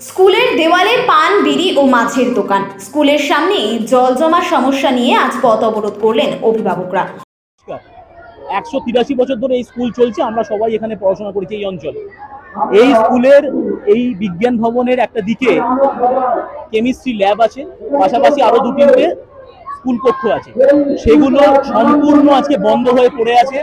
স্কুলের দেওয়ালে পান, বিড়ি ও মাছের দোকান। স্কুলের সামনেই জল জমার সমস্যা নিয়ে আজ পথ অবরোধ করলেন অভিভাবকরা। একশো তিরাশি বছর ধরে এই স্কুল চলছে, আমরা সবাই এখানে পড়াশোনা করেছি এই অঞ্চলে। এই স্কুলের এই বিজ্ঞান ভবনের একটা দিকে কেমিস্ট্রি ল্যাব আছে, পাশাপাশি আরও দু তিনটে স্কুল কক্ষ আছে। সেগুলো সম্পূর্ণ আজকে বন্ধ হয়ে পড়ে আছে।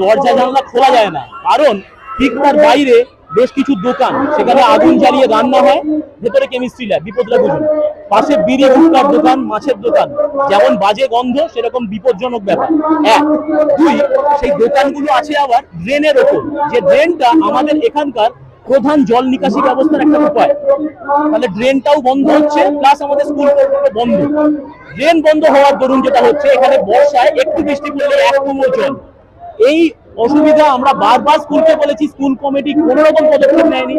দরজা জানলা খোলা যায় না। কারণ ঠিক তার বাইরে বেশ কিছু দোকান, সেখানে আগুন জ্বালিয়ে রান্না হয়, ভেতরে কেমিস্ট্রি ল্যাব বিপদটা বুঝুন। পাশে বিড়ি গুটকার দোকান, মাছের দোকান, যেমন বাজে গন্ধ, সেরকম বিপজ্জনক ব্যাপার। এক, দুই, সেই দোকানগুলো আছে আবার ড্রেনের ওপর। যে ড্রেনটা আমাদের এখানকার প্রধান জল নিকাশি ব্যবস্থার একটা উপায়। তাহলে ড্রেনটাও বন্ধ হচ্ছে প্লাস আমাদের স্কুল বন্ধ। ড্রেন বন্ধ হওয়ার দরুন যেটা হচ্ছে, এখানে বর্ষায় একটু বৃষ্টি পড়লে এক কোমর জল। এই অসুবিধা আমরা বারবার স্কুলকে বলেছি, স্কুল কমিটি কোনো রকম পদক্ষেপ নেয়নি।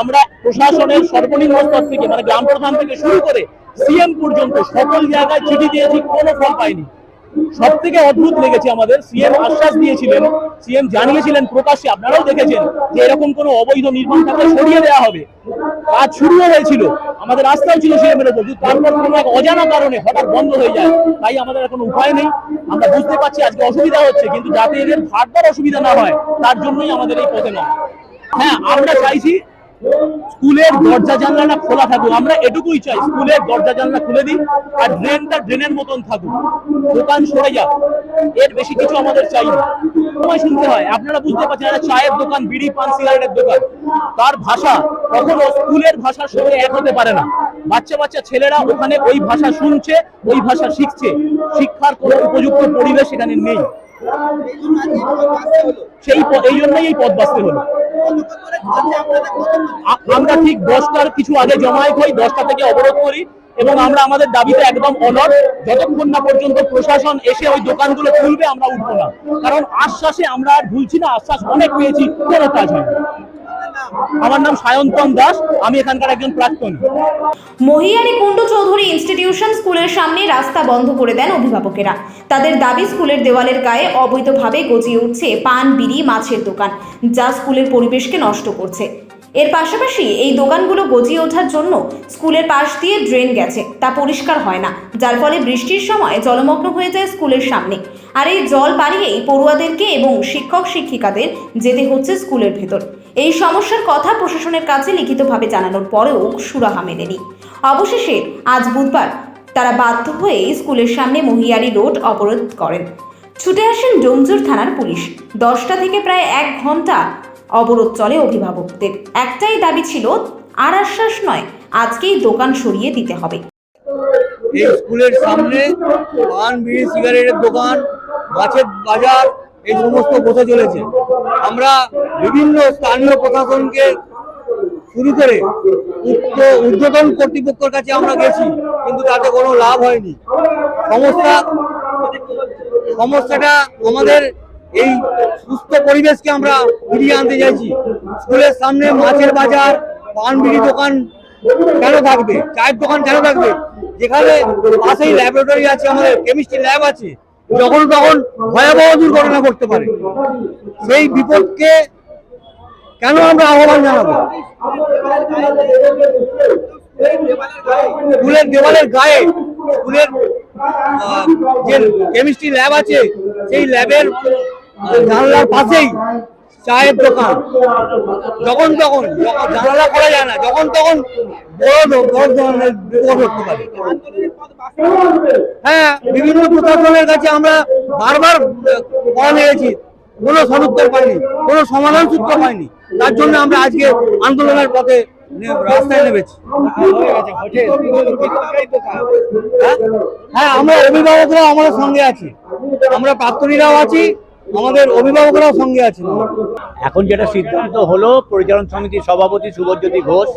আমরা প্রশাসনের সর্বনিম্ন স্তর থেকে মানে গ্রাম প্রধান থেকে শুরু করে সিএম পর্যন্ত সকল জায়গায় চিঠি দিয়েছি, কোনো ফল পাইনি। সব থেকে অদ্ভুত লেগেছে আমাদের। সিএম আশ্বাস দিয়েছিলেন, সিএম জানিয়েছিলেন প্রকাশ্যে, আপনারাও দেখেছেন যে এরকম কোনো অবৈধ নির্মাণ থাকলে সরিয়ে দেওয়া হবে। কাজ শুরুও হয়েছিল, আমাদের আস্থাও ছিল সিএম এর উপর তারপর কোনো এক অজানা কারণে হঠাৎ বন্ধ হয়ে যায়। তাই আমাদের এখন উপায় নেই। আমরা বুঝতে পারছি আজকে অসুবিধা হচ্ছে, কিন্তু যাতে এদের ভাটবার অসুবিধা না হয়, তার জন্যই আমাদের এই পথে নয় হ্যাঁ আমরা চাইছি স্কুলের দরজা জানলাটা খোলা থাকুক, আমরা এটুকুই চাই, স্কুলের দরজা জানলা খুলে দিই আর ড্রেনটা ড্রেনের মতন থাকুক। দোকান সরে যাক, এর বেশি কিছু আমাদের চাই সময় শুনতে হয়, আপনারা বুঝতে পারছেন একটা চায়ের দোকান, বিড়ি, পান, সিগারেটের দোকান। তার ভাষা কখনো স্কুলের ভাষার সঙ্গে এক হতে পারে না। বাচ্চা বাচ্চা ছেলেরা ওখানে ওই ভাষা শুনছে, ওই ভাষা শিখছে। শিক্ষার কোনো উপযুক্ত পরিবেশ এখানে নেই। সেই এই জন্যই এই পথ বাঁচতে হলো। আমরা ঠিক দশটার কিছু আগে জমায়েত হই, দশটা থেকে অবরোধ করি এবং আমরা আমাদের দাবিতে একদম অনর যতক্ষণ না পর্যন্ত প্রশাসন এসে ওই দোকানগুলো খুলবে, আমরা উঠবো না। কারণ আশ্বাসে আমরা আর ভুলছি না, আশ্বাস অনেক পেয়েছি, কোনো কাজ হয় আমার নাম সায়ন্তন দাস, আমি এখানকার একজন প্রাক্তন। মহিয়ারি কুণ্ডু চৌধুরী ইনস্টিটিউশন স্কুলের সামনে রাস্তা বন্ধ করে দেন অভিভাবকেরা। তাদের দাবি, স্কুলের দেওয়ালের গায়ে অবৈধভাবে গজিয়ে উঠছে পান, বিড়ি, মাছের দোকান, যা স্কুলের পরিবেশকে নষ্ট করছে। এর পাশাপাশি এই দোকানগুলো গজিয়ে ওঠার জন্য স্কুলের পাশ দিয়ে ড্রেন গেছে, তা পরিষ্কার হয় না, যার ফলে বৃষ্টির সময় জলমগ্ন হয়ে যায় স্কুলের সামনে। আর এই জল বাড়িয়েই পড়ুয়াদেরকে এবং শিক্ষক শিক্ষিকাদের যেতে হচ্ছে স্কুলের ভেতর। এই সমস্যার কথা প্রশাসনের কাছে লিখিতভাবে জানানোর পরেও সুরাহা মেলেনি। অবশেষে আজ বুধবার তারা বাধ্য হয়ে স্কুলের সামনে মহিয়ারি রোড অবরোধ করেন। ছুটে আসেন ডোমজুর থানার পুলিশ। দশটা থেকে প্রায় এক ঘণ্টা অবরোধ চলে অভিভাবকদের। একটাই দাবি ছিল, আর আশ্বাস নয়, আজকেই দোকান সরিয়ে দিতে হবে। এই স্কুলের সামনে পান, বিড়ি, সিগারেটের দোকান, মাছের বাজার এই সমস্ত বসে চলেছে। আমরা বিভিন্ন স্থানীয় প্রশাসনকে শুরু করে ঊর্ধ্বতন কর্তৃপক্ষের কাছে আমরা গেছি, কিন্তু তাতে কোনো লাভ হয়নি। সমস্যা, সমস্যাটা আমাদের এই সুস্থ পরিবেশকে আমরা ফিরিয়ে আনতে চাইছি। স্কুলের সামনে মাছের বাজার পান বিড়ি দোকান কেন থাকবে? চায়ের দোকান কেন থাকবে? যেখানে পাশেই ল্যাবরেটরি আছে, আমাদের কেমিস্ট্রি ল্যাব আছে। যখন তখন ভয়াবহ দুর্ঘটনা করতে পারে। সেই বিপদকে কেন আমরা আহ্বান জানাব? স্কুলের দেওয়ালের গায়ে স্কুলের যে কেমিস্ট্রি ল্যাব আছে, সেই ল্যাবের জানলার পাশেই চায়ের দোকান। যখন তখন জানালা করা যায় না, যখন তখন বড় হ্যাঁ বিভিন্ন প্রশাসনের কাছে আমরা বারবার পড়া নিয়েছি। কোনো সদুত্তর পাইনি, কোনো সমাধান সূত্র পাইনি তার জন্য আমরা আজকে আন্দোলনের পথে রাস্তায় নেমেছি। হ্যাঁ? হ্যাঁ আমরা অভিভাবকরা আমাদের সঙ্গে আছি। আমরা প্রাক্তনীরাও আছি। আমাদের অভিভাবকরাও সঙ্গে আছেন। এখন যেটা সিদ্ধান্ত হলো, পরিচালন সমিতির সভাপতি শুভজ্যোতি ঘোষ,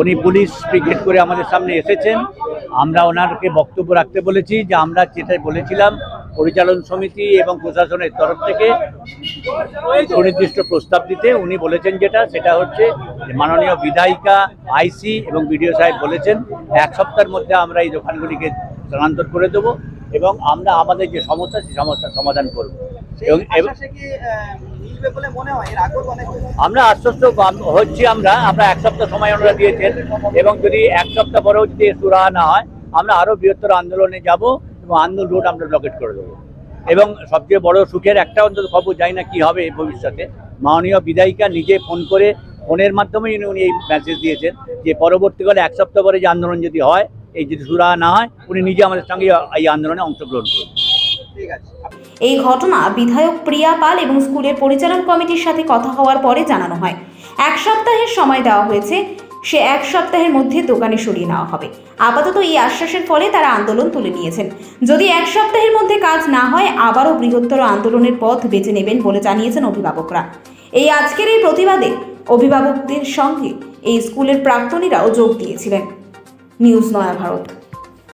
উনি পুলিশ ব্রিগেড করে আমাদের সামনে এসেছেন। আমরা ওনারকে বক্তব্য রাখতে বলেছি যে আমরা যেটা বলেছিলাম, পরিচালন সমিতি এবং প্রশাসনের তরফ থেকে সুনির্দিষ্ট প্রস্তাব দিতে উনি বলেছেন যেটা, সেটা হচ্ছে মাননীয় বিধায়িকা, আইসি এবং বিডিও সাহেব বলেছেন, এক সপ্তাহের মধ্যে আমরা এই দোকানগুলিকে স্থানান্তর করে দেবো এবং আমরা আমাদের যে সমস্যা, সেই সমস্যার সমাধান করব। আমরা আশ্বস্ত হচ্ছি আমরা আমরা এক সপ্তাহ সময় ওনারা দিয়েছেন এবং যদি এক সপ্তাহ পরেও যদি সুরাহা না হয় আমরা আরও বৃহত্তর আন্দোলনে যাব এবং আন্দোলন রোড আমরা ব্লকেট করে দেবো। এবং সবচেয়ে বড় সুখের একটা অন্তত খবর জানি না কি হবে ভবিষ্যতে মাননীয় বিধায়িকা নিজে ফোন করে ফোনের মাধ্যমে উনি এই মেসেজ দিয়েছেন যে পরবর্তীকালে এক সপ্তাহ পরে যে আন্দোলন যদি হয় এই যদি সুরাহা না হয় উনি নিজে আমাদের সঙ্গে এই আন্দোলনে অংশগ্রহণ করবেন। এই ঘটনা বিধায়ক প্রিয়া পাল এবং স্কুলের পরিচালন কমিটির সাথে কথা হওয়ার পরে জানানো হয়। এক সপ্তাহের সময় দেওয়া হয়েছে, সে এক সপ্তাহের মধ্যে দোকানে সরিয়ে নেওয়া হবে। আপাতত এই আশ্বাসের ফলে তারা আন্দোলন তুলে নিয়েছেন। যদি এক সপ্তাহের মধ্যে কাজ না হয়, আবারও বৃহত্তর আন্দোলনের পথ বেছে নেবেন বলে জানিয়েছেন অভিভাবকরা। এই আজকের এই প্রতিবাদে অভিভাবকদের সঙ্গে এই স্কুলের প্রাক্তনীরাও যোগ দিয়েছিলেন। নিউজ নয়া ভারত।